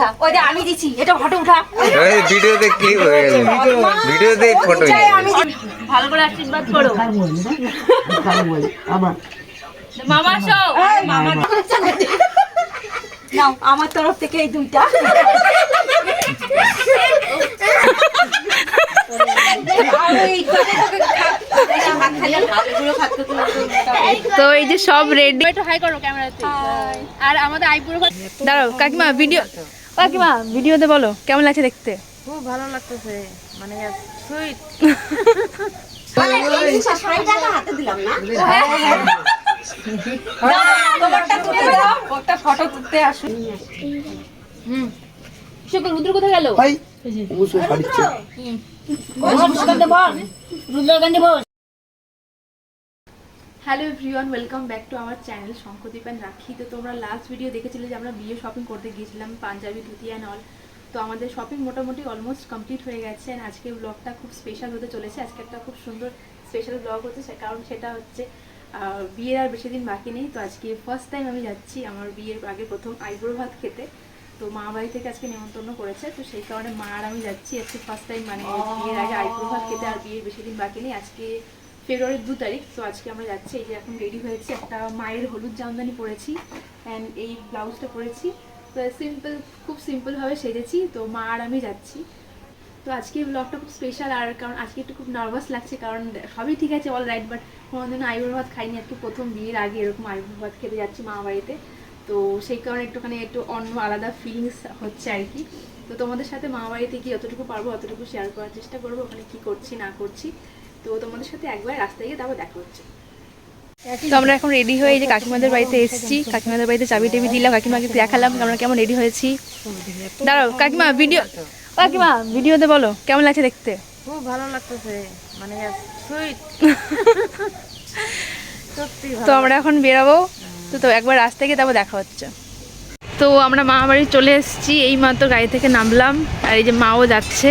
উঠা ওই যে আমি দিছি এটা ফটো উঠা ওই ভিডিওতে ক্লিপ হয়ে গেছে ভিডিওতে ফটো আমি ভালো করে আশীর্বাদ করো মামা আসো মামা নাও আমার তরফ থেকে এই দুইটা এই তো এই যে সব রেডি হাই করো ক্যামেরাতে আর আমাদের আইপুরো দাঁড়াও কাকিমা ভিডিও কাকিমা ভিডিওতে বলো কেমন লাগছে দেখতে? খুব ভালো লাগতেছে মানে সুইট হাতে দিলাম না? তোমারটা তুলে দাও একটা ফটো আসুন শুক্র রুদ্র কোথায় গেল? Hello everyone welcome back to আমার চ্যানেল শঙ্করদীপ অ্যান্ড রাখি তো তোমরা লাস্ট ভিডিও দেখেছিলে যে আমরা বিয়ে শপিং করতে গিয়েছিলাম পাঞ্জাবি ধুতি অ্যান্ড অল তো আমাদের শপিং মোটামুটি অলমোস্ট কমপ্লিট হয়ে গেছে অ্যান্ড আজকে ব্লগটা খুব স্পেশাল হতে চলেছে। আজকে একটা খুব সুন্দর স্পেশাল ব্লগ হচ্ছে কারণ সেটা হচ্ছে বিয়ের আর বেশি দিন বাকি নেই। তো আজকে ফার্স্ট টাইম আমি যাচ্ছি আমার বিয়ের আগে প্রথম আইব্রো ভাত খেতে। তো মা বাড়ি থেকে আজকে নেমন্তন্ন করেছে। তো সেই কারণে মা আর আমি যাচ্ছি। আজকে ফার্স্ট টাইম মানে বিয়ের আগে আইব্রো ভাত খেতে আর বিয়ের বেশি দিন বাকি নেই। আজকে ফেব্রুয়ারির দু তারিখ, তো আজকে আমরা যাচ্ছি, এই যে এখন রেডি হয়েছে, একটা মায়ের হলুদ জামদানি পরেছি অ্যান্ড এই ব্লাউজটা পরেছি। তো সিম্পল খুব সিম্পলভাবে সেজেছি, তো মা আর আমি যাচ্ছি। তো আজকে ব্লগটা খুব স্পেশাল আর কারণ আজকে একটু খুব নার্ভাস লাগছে, কারণ সবই ঠিক আছে অল রাইট বাট কোনোদিনও আইবুড়ো ভাত খাইনি, আজকে প্রথম বিয়ের আগে এরকম আইবুড়ো ভাত খেতে যাচ্ছি মা বাড়িতে। তো সেই কারণে একটুখানি একটু অন্য আলাদা ফিলিংস হচ্ছে আর কি। তো তোমাদের সাথে মা বাড়িতে গিয়ে যতটুকু পারব, অতটুকু শেয়ার করার চেষ্টা করব, ওখানে কি করছি, না করছি। তো তোমাদের সাথে একবার রাস্তায় গিয়ে তারপর দেখা হচ্ছে। তো আমরা এখন রেডি হয়ে এই যে কাকিমাদের বাড়িতে এসেছি। কাকিমাদের বাড়িতে চাবি টাবি দিলাম কাকিমাকে দেখালাম আমরা কেমন রেডি হয়েছি। দাঁড়াও কাকিমা ভিডিও কাকিমা ভিডিওতে বলো কেমন লাগছে দেখতে? খুব ভালো লাগতেছে মানে তো আমরা এখন বেরাবো। তো তো একবার রাস্তায় গিয়ে তারপর দেখা হচ্ছে। তো আমরা মা বাড়ি চলে এসেছি এই মাত্র গাড়ি থেকে নামলাম আর এই যে মাও যাচ্ছে।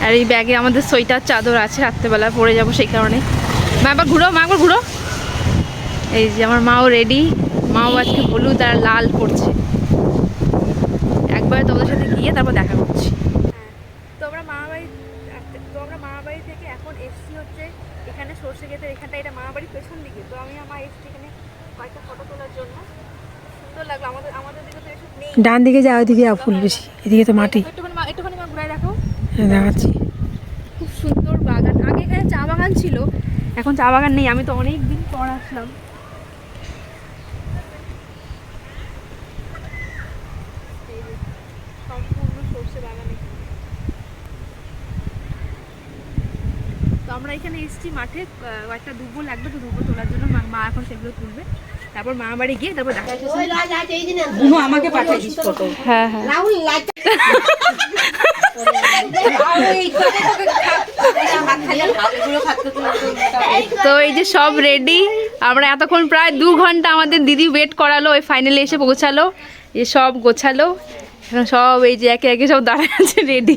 আর এই ব্যাগে আমাদের সোয়েটার চাদর আছে রাত্রেবেলা পরে যাব সেই কারণে। মা একবার ঘুরো মা একবার ঘুরো। এই যে আমার মাও রেডি মাও আজকে হলুদ আর লাল পড়ছে একবার তোমাদের সাথে গিয়ে তারপর দেখা করছি। তো আমরা মামা বাড়ি তো আমরা মামা থেকে এখন এসছি হচ্ছে এখানে সর্ষে এখানটা এটা মামা বাড়ির পেছন দিকে। তো আমি আমার এসছি এখানে কয়েকটা ফটো তোলার জন্য। সুন্দর লাগল আমাদের আমাদের দিকে তো ডান দিকে যা ওইদিকে যাও ফুল বেশি এদিকে তো মাটি। একটুখানি মা- একটুখানি মা ঘুরাই রাখো। হ্যাঁ, দেখাচ্ছি। খুব সুন্দর বাগান। আগে এখানে চা বাগান ছিল এখন চা বাগান নেই। আমি তো অনেক দিন পর আসলাম। তো আমরা এখানে এসেছি মাঠে কয়েকটা দুব্বো লাগবে তো দুব্বো তোলার জন্য। মা- মা এখন সেগুলো তুলবে। তারপর মা বাড়ি গিয়ে তারপর দেখা আমাকে পাঠিয়ে দিস। ফটো হ্যাঁ হ্যাঁ। তো তো এই যে সব রেডি আমরা এতক্ষণ প্রায় দু ঘণ্টা আমাদের দিদি ওয়েট করালো ওই ফাইনালি এসে পৌঁছালো এই সব গোছালো এখন সব এই যে একে একে সব দাঁড়ায় আছে রেডি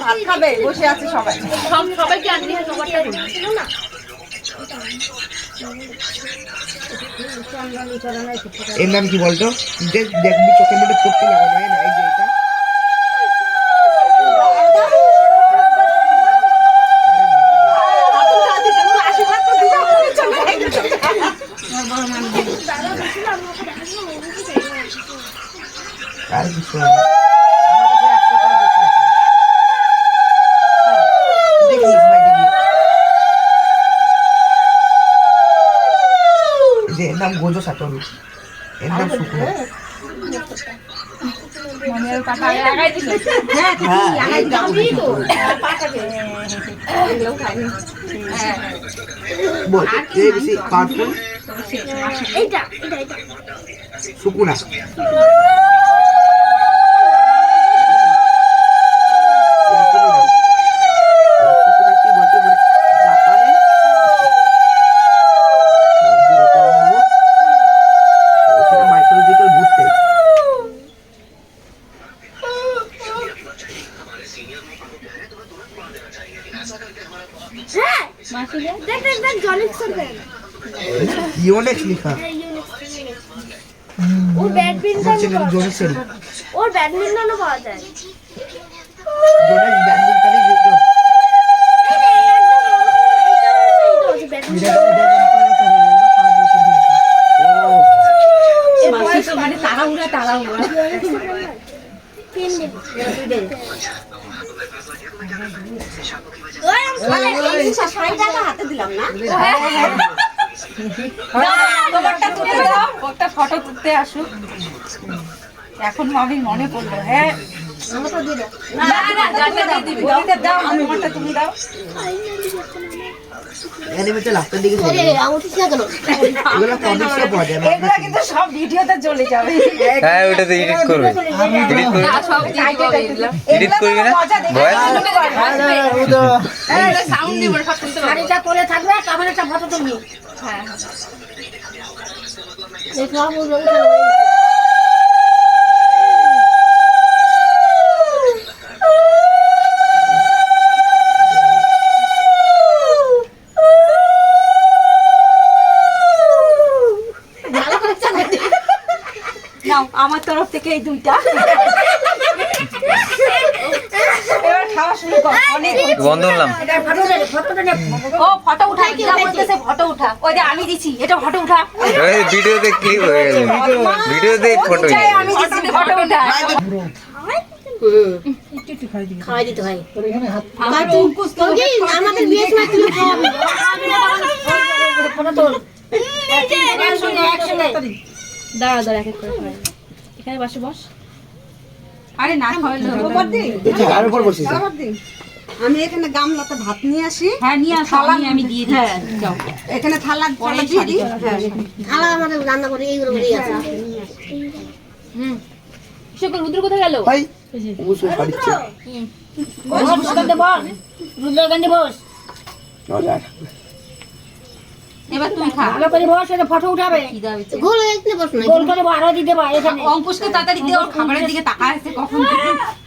ভাত খাবে বসে আছে সবাই এর নাম কি বলতো? দেখ দেখবি চোখের মধ্যে পড়তে লাগানো হয় না? এই যে এটা আশীর্বাদ তো দিবা আর কিছু হয় না। দেখিস ভাই, দেখিস। এই যে এর নাম গোজো সাতমি এর নাম শুকনো বল কে বেশি পাওয়ারফুল সুকুনা সুকুনা কি বলতে মানে জাপানে যেরকম ভূত ওখানে মাইথোলজিক্যাল ভূত টাইপ ইউনেক্স লিখা। ওর ব্যাডমিন্টন ওর ব্যাডমিন্টনও পাওয়া যায় জোনেক্স ব্যাডমিন্টনই ভিডিও ও শাড়িটা তো হাতে দিলাম না তোমারটা তুলে দাও একটা ফটো তুলতে আসুক। এখন আমি মনে পড়ল হ্যাঁ তুমি দাও। হ্যাঁ এডিট করবে। এডিট করবে? সব দিয়ে দিবো এগুলো। এডিট করবি না? সাউন্ড দিব সব শুনতে পারবে থাকবে তারপরে একটা ফটো তুলবি হ্যাঁ। আমার তরফ থেকে এই দুইটা এবার খাওয়া শুরু কর অনেক বন্ধ করলাম ও ফটো উঠা যা বলতেছে ফটো উঠা ওই যে আমি দিছি এটা ফটো উঠা ওই ভিডিওতে ক্লিক হয়ে গেছে ভিডিওতে ফটো আমি দিছি ফটো উঠা খাওয়াই দিতে হয় আমার টুকুস তো আমাদের বিয়ে সময় তুমি খাওয়াবি ফটো তোল একসঙ্গে একসঙ্গে দাঁড়া দাঁড়া এক এক করে এখানে বসে বস আরে না খাওয়ালে আর উপর বসিস আমি এখানে গামলাতে ভাত নিয়ে আসি। হ্যাঁ নিয়ে আসো আমি আমি দিয়ে যাও। এখানে থালা থালা দিয়ে দিই হ্যাঁ থালা আমাদের রান্না করে এইগুলো করেই আছে। সকল রুদ্র কোথায় গেল? ভাই অবশ্যই ছাড়িচ্ছে রুদ্রগঞ্জে বস এবার তুই খা। ভালো করে বস এটা ফটো উঠাবে। গোল হয়ে বস না গোল করে আরও দিতে পারে এখানে। অঙ্কুশকে তাড়াতাড়ি দিয়ে ওর খাবারের দিকে তাকা আছে কখন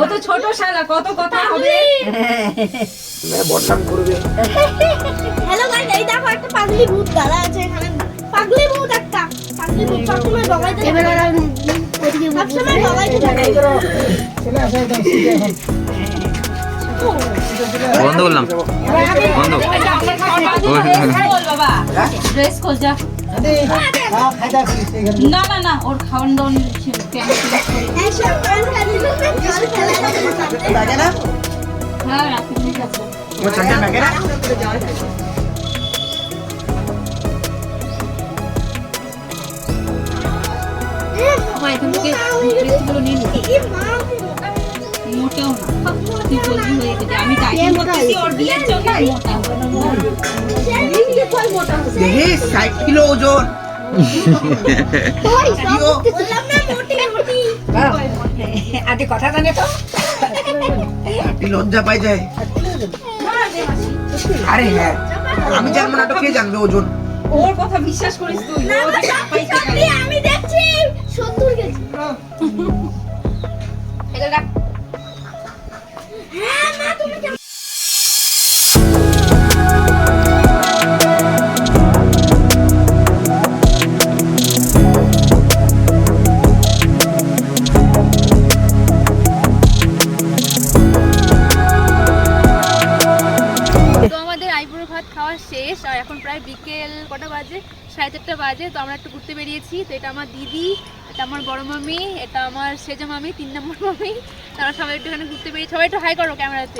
ও তো ছোট শালা কত কথা হবে? বদনাম করবে হ্যালো গাইস এই দেখো একটা পাগলি ভূত দাঁড়া আছে এখানে। পাগলি ভূত একটা পাগলি ভূত সবসময় বগাইতে এবার আর ওদিকে সবসময় বগাইতে থাকে। বন্ধ করলাম। বন্ধ। ড্রেস খোঁজ যা। না না না ওর খাওয়ান দাওয়ান লাগে না রাখি ঠিক আছে তোমার ঠান্ডা লাগে না এখান থেকে ড্রেসগুলো নিয়ে মোটেও না তুই বলবি হয়ে গেছে আমি ডাইটিং করতেছি ওর বিয়ের জন্য মোটা হবে। দেখি ষাট কিলো ওজন মোটি আগে কথা জানে তো? আপনি লজ্জা পাই যায়। আরে হ্যাঁ আমি জানব না তো কে জানবে ওজন? ওর কথা বিশ্বাস করিস তুই। আমি দেখছি সত্তর কেজি। এগুলো রাখ। হ্যাঁ মা তুমি বাজে তো আমরা একটু ঘুরতে বেরিয়েছি। তো এটা আমার দিদি এটা আমার বড় মামি এটা আমার সেজা মামি তিন নম্বর মামি। তারা সবাই একটুখানি ঘুরতে বেরিয়ে সবাই একটু হাই করো ক্যামেরাতে।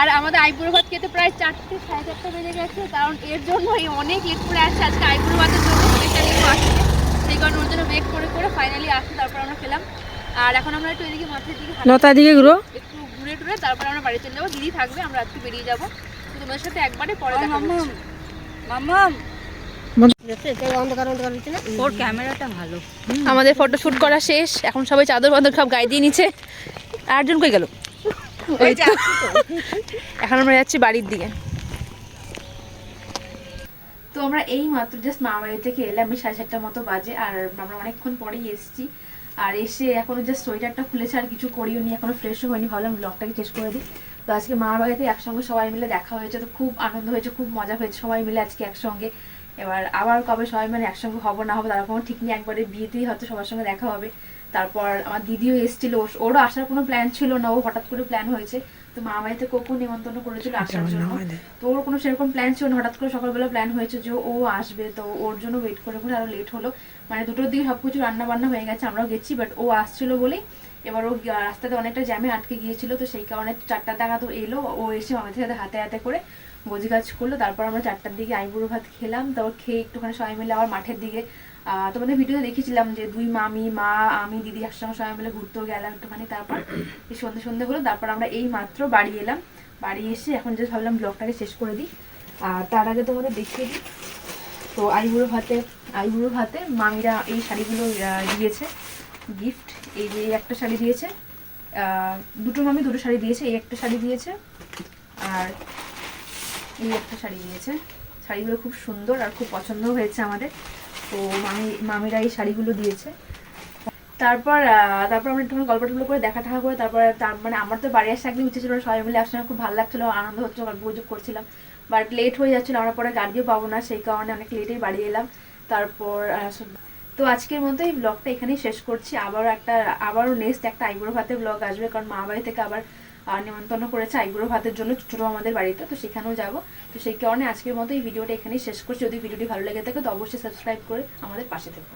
আর আমাদের আইবুড়ো ভাত খেতে প্রায় চারটে সাড়ে চারটে বেজে গেছে কারণ এর জন্য এই অনেক লেট করে আসছে। আজকে আইবুড়ো ভাতের জন্য স্পেশালি আসছে। সেই কারণে ওর জন্য ওয়েট করে করে ফাইনালি আসছে তারপর আমরা খেলাম। আর এখন আমরা একটু এদিকে মাঠের দিকে লতার দিকে ঘুরো। একটু ঘুরে টুরে তারপর আমরা বাড়ি চলে যাব। দিদি থাকবে আমরা আজকে বেরিয়ে যাব। তোমাদের সাথে একবারে পরে দেখা হচ্ছে। অন্ধকার অন্ধকার হচ্ছে না ওর ক্যামেরাটা ভালো। আমাদের ফটো শুট করা শেষ। এখন সবাই চাদর বাদর সব গায়ে দিয়ে নিচ্ছে আটজন কই গেল? এখন আমরা যাচ্ছি বাড়ির দিকে। তো আমরা এই মাত্র জাস্ট মা বাড়ি থেকে এলাম আমি সাড়ে চারটার মতো বাজে আর আমরা অনেকক্ষণ পরেই এসেছি। আর এসে এখনও জাস্ট সোয়েটারটা খুলেছে আর কিছু করিও নি এখনও ফ্রেশও হয়নি। ভাবলাম ব্লগটাকে শেষ করে দিই। তো আজকে মা বাড়িতে একসঙ্গে সবাই মিলে দেখা হয়েছে তো খুব আনন্দ হয়েছে খুব মজা হয়েছে সবাই মিলে আজকে একসঙ্গে। এবার আবার কবে সবাই মানে একসঙ্গে হব না হব তার কোনো ঠিক নেই একবারে বিয়েতেই হয়তো সবার সঙ্গে দেখা হবে। তারপর আমার দিদিও এসেছিল ওর- ওরও আসার কোনো প্ল্যান ছিল না ও হঠাৎ করে প্ল্যান হয়েছে। তো মা বাড়িতে কোকো নিমন্ত্রণ করেছিল আসার জন্য। তো ওর কোনো সেরকম প্ল্যান ছিল না হঠাৎ করে সকালবেলা প্ল্যান হয়েছে যে ও আসবে। তো ওর জন্য ওয়েট করে করে আরও লেট হলো। মানে দুটোর দিকে সবকিছু রান্না বান্না হয়ে গেছে আমরাও গেছি বাট ও আসছিল বলেই এবার ও রাস্তাতে অনেকটা জ্যামে আটকে গিয়েছিল, তো সেই কারণে চারটা টাকা তো এলো। ও এসে আমাদের সাথে হাতে হাতে করে গোজি কাজ করল। তারপর আমরা চারটার দিকে আইবুড়ো ভাত খেলাম। তারপর খেয়ে একটুখানি সবাই মিলে আবার মাঠের দিকে তোমাদের ভিডিওতে দেখেছিলাম যে দুই মামি, মা, আমি, দিদি একসঙ্গে সবাই মিলে ঘুরতেও গেলাম একটুখানি। তারপর এই সন্ধে সন্ধে হলো। তারপর আমরা এই মাত্র বাড়ি এলাম। বাড়ি এসে এখন যে ভাবলাম ব্লগটাকে শেষ করে দিই। আর তার আগে তোমাদের দেখিয়ে দিই। তো আইবুড়ো ভাতে আইবুড়ো ভাতে মামিরা এই শাড়িগুলো দিয়েছে। গিফট এই যে একটা শাড়ি দিয়েছে। দুটো মামি দুটো শাড়ি দিয়েছে, এই একটা শাড়ি দিয়েছে, আর এই একটা শাড়ি দিয়েছে। শাড়িগুলো খুব সুন্দর আর খুব পছন্দ হয়েছে আমাদের। তো মামি, মামিরা এই শাড়িগুলো দিয়েছে। তারপর তারপর আমরা একটু গল্প টল্প করে দেখা টাকা করে তারপর তার মানে আমার তো বাড়ি আসতে একদম ইচ্ছে ছিল সবাই মিলে একসঙ্গে খুব ভালো লাগছিল, আনন্দ হচ্ছে গল্প গুজব করছিলাম। বাট লেট হয়ে যাচ্ছিল, আমরা পরে গাড়িও পাবো না, সেই কারণে অনেক লেটেই বাড়ি এলাম। তারপর তো আজকের মতো এই ব্লগটা এখানেই শেষ করছি। আবারও একটা, আবারও নেক্সট একটা আইবুড়ো ভাতের ব্লগ আসবে, কারণ মা বাড়ি থেকে আবার নিমন্ত্রণ করেছে আইবুড়ো ভাতের জন্য ছোটো আমাদের বাড়িতে, তো সেখানেও যাব। তো সেই কারণে আজকের মতো এই ভিডিওটা এখানেই শেষ করছি। যদি ভিডিওটি ভালো লেগে থাকে, তো অবশ্যই সাবস্ক্রাইব করে আমাদের পাশে থেকো।